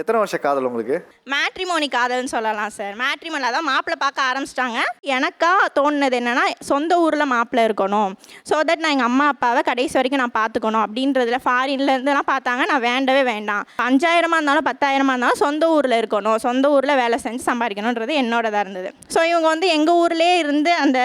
எத்தனை வருஷம் காதல் உங்களுக்கு? மேட்ரிமோனி காதல்னு சொல்லலாம் சார் மேட்ரிமோனில் தான் மாப்பிள்ளை பார்க்க ஆரம்பிச்சிட்டாங்க. எனக்கா தோணுனது என்னென்னா சொந்த ஊரில் மாப்பிள்ளை இருக்கணும். ஸோ தட் நான் எங்கள் அம்மா அப்பாவை கடைசி வரைக்கும் நான் பார்த்துக்கணும் அப்படின்றதுல ஃபாரின்லேருந்துலாம் பார்த்தாங்க. நான் வேண்டவே வேண்டாம். அஞ்சாயிரமாக இருந்தாலும் பத்தாயிரமாக இருந்தாலும் சொந்த ஊரில் இருக்கணும். சொந்த ஊரில் வேலை செஞ்சு சம்பாதிக்கணுன்றது என்னோடதாக இருந்தது. ஸோ இவங்க வந்து எங்கள் ஊர்லேயே இருந்து அந்த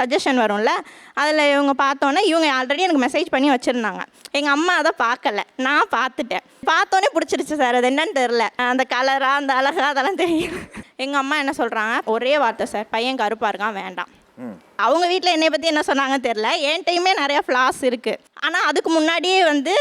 சஜஷன் வரும்ல அதில் இவங்க பார்த்தோன்னே இவங்க ஆல்ரெடி எனக்கு மெசேஜ் பண்ணி வச்சுருந்தாங்க. எங்கள் அம்மா அதை பார்க்கல. நான் பார்த்துட்டேன். பார்த்தோன்னே பிடிச்சிருச்சு சார் அது என்னன்னு வரல அந்த கலரா அந்த அழகா அதெல்லாம் தெரியும். எங்கள் அம்மா என்ன சொல்கிறாங்க ஒரே வார்த்தை சார் பையன் கருப்பாக இருக்கான் வேண்டாம். அவங்க வீட்டில் என்னை பற்றி என்ன சொன்னாங்கன்னு தெரில என்கிட்டையுமே நிறையா ஃப்ளாஸ் இருக்குது ஆனால் அதுக்கு முன்னாடியே வந்து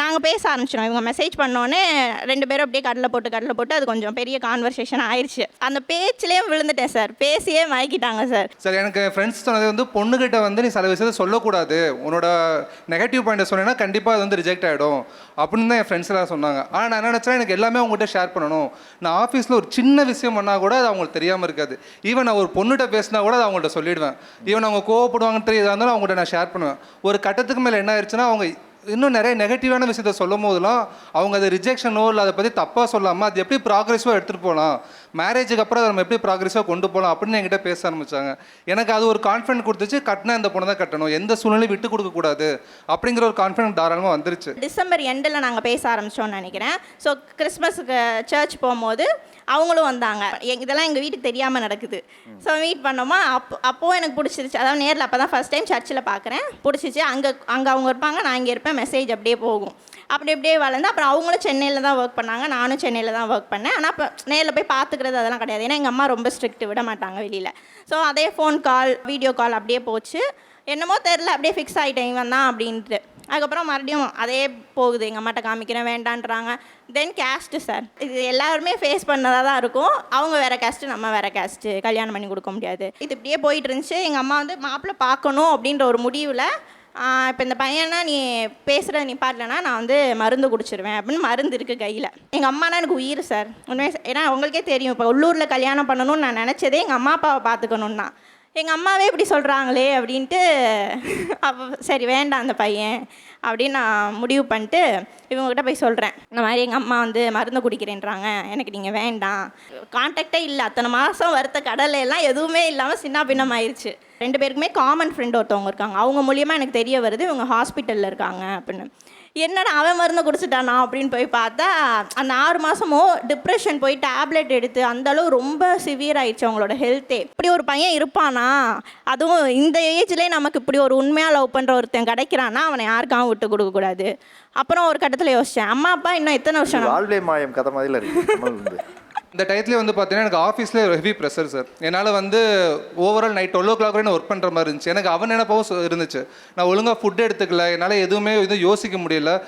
நாங்கள் பேச ஆரம்பிச்சிடும் இவங்க மெசேஜ் பண்ணோன்னே ரெண்டு பேரும் அப்படியே கடலை போட்டு கடலை போட்டு அது கொஞ்சம் பெரிய கான்வர்சேஷன் ஆயிடுச்சு அந்த பேச்சிலேயே விழுந்துட்டேன் சார் பேசியே மயக்கிட்டாங்க சார் சார் எனக்கு ஃப்ரெண்ட்ஸ் சொன்னது வந்து பொண்ணுகிட்ட வந்து நீ சில விஷயத்தை சொல்லக்கூடாது. உன்னோட நெகட்டிவ் பாயிண்ட்டை சொன்னேன்னா கண்டிப்பாக அது வந்து ரிஜெக்ட் ஆகிடும் அப்படின்னு தான் என் ஃப்ரெண்ட்ஸ் எல்லாம் சொன்னாங்க. ஆனால் நான் என்ன நினச்சேன் எனக்கு எல்லாமே அவங்ககிட்ட ஷேர் பண்ணணும். நான் ஆஃபீஸில் ஒரு சின்ன விஷயம் பண்ணால் கூட அது அவங்களுக்கு தெரியாமல் இருக்காது. ஈவன் நான் ஒரு பொண்ணுகிட்ட பேசினா கூட அதை அவங்கள்ட்ட சொல்லிடுவேன். ஈவன் அவங்க கோவப்படுவாங்கன்னு இதாக இருந்தாலும் அவங்கள்ட்ட நான் ஷேர் பண்ணுவேன். ஒரு கட்டத்துக்கு மேலே என்ன ஆயிடுச்சுன்னா அவங்க இன்னும் நிறைய நெகட்டிவான விஷயத்த சொல்லும் போதெல்லாம் அவங்க அதை ரிஜெக்ஷனோ இல்லை அதை பற்றி தப்பாக சொல்லாமல் அது எப்படி ப்ராக்ரெஸிவாக எடுத்துகிட்டு போகலாம்? மேரேஜுக்கு அப்புறம் நம்ம எப்படி ப்ராக்ரெஸாக கொண்டு போகலாம் அப்படின்னு என்கிட்ட பேச ஆரம்பிச்சாங்க. எனக்கு அது ஒரு கான்ஃபிடென்ட் கொடுத்துச்சு கட்டினா இந்த பொண்ணை தான் கட்டணும் எந்த சூழ்நிலையும் விட்டு கொடுக்கக்கூடாது அப்படிங்கிற ஒரு கான்ஃபிடென்ட் தாராளமாக வந்துருச்சு. டிசம்பர் எண்டில் நாங்கள் பேச ஆரம்பிச்சோம்னு நினைக்கிறேன். ஸோ கிறிஸ்மஸுக்கு சர்ச் போகும்போது அவங்களும் வந்தாங்க. இதெல்லாம் எங்கள் வீட்டுக்கு தெரியாமல் நடக்குது. ஸோ மீட் பண்ணோமா அப்போ அப்போவும் எனக்கு பிடிச்சிருச்சு. அதாவது நேரில் அப்போ தான் ஃபஸ்ட் டைம் சர்ச்சில் பார்க்குறேன் பிடிச்சிச்சு. அங்கே அங்கே அவங்க இருப்பாங்க நான் இங்கே இருப்பேன் மெசேஜ் அப்படியே போகும். அப்படி அப்படியே வளர்ந்து அப்புறம் அவங்களும் சென்னையில் தான் ஒர்க் பண்ணாங்க. நானும் சென்னையில் தான் ஒர்க் பண்ணேன். ஆனால் இப்போ நேரில் போய் பார்த்துக்கிறது அதெல்லாம் கிடையாது. ஏன்னா எங்கள் அம்மா ரொம்ப ஸ்ட்ரிக்ட் விட மாட்டாங்க வெளியில். ஸோ அதே ஃபோன் கால் வீடியோ கால் அப்படியே போச்சு. என்னமோ தெரில அப்படியே ஃபிக்ஸ் ஆகிட்டேன் இவன் தான் அப்படின்ட்டு. அதுக்கப்புறம் மறுபடியும் அதே போகுது. எங்கள் அம்மாட்ட காமிக்கிறேன் வேண்டான்றாங்க. தென் கேஸ்ட்டு சார் இது எல்லாருமே ஃபேஸ் பண்ணதாக தான் இருக்கும். அவங்க வேறு கேஸ்ட்டு நம்ம வேறு கேஸ்ட்டு கல்யாணம் பண்ணி கொடுக்க முடியாது. இது இப்படியே போயிட்டு இருந்துச்சு. எங்கள் அம்மா வந்து மாப்பிள்ளை பார்க்கணும் அப்படின்ற ஒரு முடிவில் இப்போ இந்த பையனா நீ பேசுகிற நீ பாடலனா நான் வந்து மருந்து குடிச்சிருவேன் அப்படின்னு மருந்து இருக்குது கையில். எங்கள் அம்மானா எனக்கு உயிர் சார். உண்மை ஏன்னா உங்களுக்கே தெரியும் இப்போ உள்ளூரில் கல்யாணம் பண்ணணும்னு நான் நினச்சதே எங்கள் அம்மா அப்பாவை பார்த்துக்கணுன்னா எங்கள் அம்மாவே இப்படி சொல்கிறாங்களே அப்படின்ட்டு அப்போ சரி வேண்டாம் அந்த பையன். அப்படின்னு நான் முடிவு பண்ணிட்டு இவங்ககிட்ட போய் சொல்கிறேன் இந்த மாதிரி எங்கள் அம்மா வந்து மருந்து குடிக்கிறேன்றாங்க. எனக்கு நீங்கள் வேண்டாம். கான்டாக்டே இல்லை. அத்தனை மாதம் வறுத்த கடலையெல்லாம் எதுவுமே இல்லாமல் சின்ன பின்னம் ஆயிடுச்சு ரெண்டு பேருக்குமே காமன் ஃப்ரெண்ட் ஒருத்தவங்க இருக்காங்க. அவங்க மூலியமாக எனக்கு தெரிய வருது இவங்க ஹாஸ்பிட்டலில் இருக்காங்க அப்படின்னு. என்னடா அவன் மருந்து குடிச்சிட்டானா அப்படின்னு போய் பார்த்தா அந்த ஆறு மாதமும் டிப்ரெஷன் போய் டேப்லெட் எடுத்து அந்த அளவு ரொம்ப சிவியர் ஆயிடுச்சு அவங்களோட ஹெல்த்தே இப்படி ஒரு பையன் இருப்பானா? அதுவும் இந்த ஏஜ்லேயே நமக்கு இப்படி ஒரு உண்மையாக லவ் பண்ணுற ஒருத்தன் கிடைக்கிறான்னா அவனை யாருக்காகவும் விட்டு கொடுக்கக்கூடாது. அப்புறம் ஒரு கட்டத்தில் யோசித்தேன் அம்மா அப்பா இன்னும் எத்தனை வருஷம்? வாழ்வே மாயம் கதை மாதிரில இருக்கு. இந்த டயத்துலேயே வந்து பார்த்தீங்கன்னா எனக்கு ஆஃபீஸில் ஹெவி ப்ரெஷர் சார் என்னால் வந்து overall night twelve o'clock வரையும் ஒர்க் பண்ணுற மாதிரி இருந்துச்சு. எனக்கு அவன் நினைப்பாவும் சொ- இருந்துச்சு. நான் ஒழுங்காக ஃபுட் எடுத்துக்கல. என்னால் எதுவுமே எதுவும் யோசிக்க முடியல.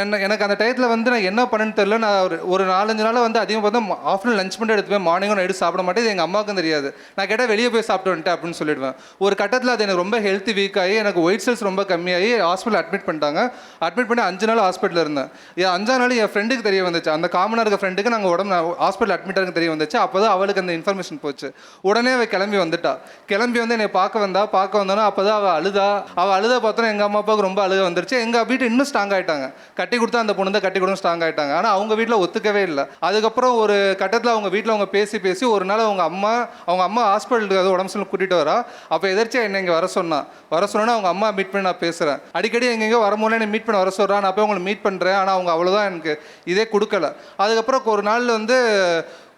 என்ன எனக்கு அந்த டயத்தில் வந்து நான் என்ன பண்ணேன்னு தெரியல. நான் ஒரு ஒரு நாலஞ்சு நாளாக வந்து அதிகமாக பார்த்தா ஆஃப்டர்நூன் லஞ்ச் பண்ணிட்டு எடுத்துப்பேன். மார்னிங்கும் நைட்டு சாப்பிட மாட்டேன். இது எங்கள் அம்மாவுக்கும் தெரியாது. நான் கேட்டால் வெளியே போய் சாப்பிட்டு வந்துட்டேன் அப்படின்னு சொல்லிடுவேன். ஒரு கட்டத்தில் அது எனக்கு ரொம்ப ஹெல்த் வீக் ஆகி எனக்கு ஒயிட் செல்ஸ் ரொம்ப கம்மியாகி ஹாஸ்பிட்டல் அட்மிட் பண்ணிட்டாங்க. அட்மிட் பண்ணி அஞ்சு நாள் ஹாஸ்பிட்டலில் இருந்தேன். அஞ்சாம் நாள் என் ஃப்ரெண்டுக்கு தெரிய வந்துச்சு. அந்த காமனாக இருக்க ஃப்ரெண்டுக்கு நாங்கள் உடம்பு ஹாஸ்பிட்டல் அட்மிட் ஆக தெரிய வந்துச்சு. அப்போ தான் அவளுக்கு அந்த இன்ஃபர்மேஷன் போச்சு. உடனே அவள் கிளம்பி வந்துட்டா. கிளம்பி வந்து என்னை பார்க்க வந்தா. பார்க்க வந்தானோ அப்போ தான் அவள் அழுதா. அவள் அழுத பார்த்தோன்னா எங்கள் அம்மா அப்பாவுக்கு ரொம்ப அழுக வந்துருச்சு. எங்கள் வீட்டு இன்னும் ஸ்ட்ராங் ஆகிட்டாங்க கட்டி கொடுத்தா அந்த பொண்ணு தான் கட்டி கொடுத்து ஸ்ட்ராங் ஆகிட்டாங்க ஆனால் அவங்க வீட்டில் ஒத்துக்கவே இல்லை. அதுக்கப்புறம் ஒரு கட்டத்தில் அவங்க வீட்டில் அவங்க பேசி பேசி ஒரு நாள் அவங்க அம்மா அவங்க அம்மா ஹாஸ்பிட்டலுக்கு அது உடம்பு சொல்லி கூட்டிகிட்டு வரா. அப்போ எதிர்த்து என்ன இங்கே வர சொன்னான் வர சொன்னா அவங்க அம்மா மீட் பண்ணி நான் பேசுகிறேன் அடிக்கடி எங்கெங்கோ வரும்போது என்னை மீட் பண்ண வர சொல்கிறான் நான் போய் உங்களை மீட் பண்ணுறேன் ஆனால் அவங்க அவ்வளோதான் எனக்கு இதே கொடுக்கல. அதுக்கப்புறம் ஒரு நாள் வந்து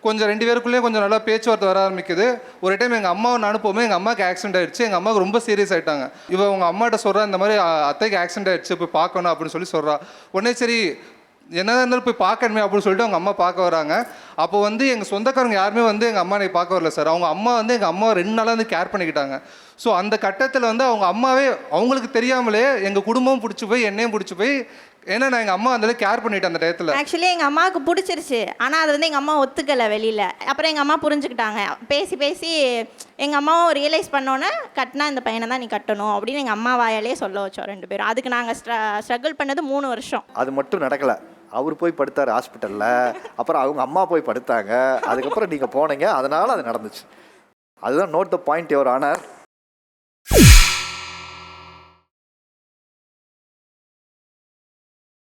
கொஞ்சம் ரெண்டு பேருக்குள்ளேயும் கொஞ்சம் நல்லா பேச்சுவார்த்தை வர ஆரம்பிக்குது. ஒரு டைம் எங்கள் அம்மாவை நான் அனுப்புவோமே எங்கள் அம்மாவுக்கு ஆக்சிடென்ட் ஆயிடுச்சு. எங்கள் அம்மாவுக்கு ரொம்ப சீரியஸ் ஆயிட்டாங்க. இவன் உங்கள் அம்மாட்ட சொல்கிறா இந்த மாதிரி அத்தைக்கு ஆக்சிடென்ட் ஆயிடுச்சு போய் பார்க்கணும் அப்படின்னு சொல்லி சொல்கிறா உடனே சரி என்னதான் இருந்தாலும் போய் பார்க்கணுமே அப்படின்னு சொல்லிட்டு அவங்க அம்மா பார்க்க வராங்க. அப்போ வந்து எங்கள் சொந்தக்காரங்க யாருமே வந்து எங்கள் அம்மா என்னை பார்க்க வரல சார். அவங்க அம்மா வந்து எங்கள் அம்மா ரெண்டு நாளாக வந்து கேர் பண்ணிக்கிட்டாங்க. ஸோ அந்த கட்டத்தில் வந்து அவங்க அம்மாவே அவங்களுக்கு தெரியாமலே எங்கள் குடும்பம் பிடிச்சி போய் என்னையும் பிடிச்சி போய் ஏன்னா நான் எங்கள் அம்மா அந்த கேர் பண்ணிட்டேன் அந்த டயத்தில். ஆக்சுவலி எங்கள் அம்மாவுக்கு பிடிச்சிருச்சு. ஆனால் அது வந்து எங்கள் அம்மா ஒத்துக்கலை வெளியில். அப்புறம் எங்கள் அம்மா புரிஞ்சுக்கிட்டாங்க. பேசி பேசி எங்கள் அம்மாவும் ரியலைஸ் பண்ணோன்னே கட்டினா இந்த பையனை தான் நீ கட்டணும் அப்படின்னு எங்கள் அம்மா வாயாலே சொல்ல வச்சோம் ரெண்டு பேரும். அதுக்கு நாங்கள் ஸ்ட்ரகிள் பண்ணது மூணு வருஷம். அது மட்டும் நடக்கல. அவர் போய் படுத்தார் ஹாஸ்பிட்டலில் அப்புறம் அவங்க அம்மா போய் படுத்தாங்க. அதுக்கப்புறம் நீங்கள் போனீங்க. அதனால அது நடந்துச்சு. அதுதான் note the point your honour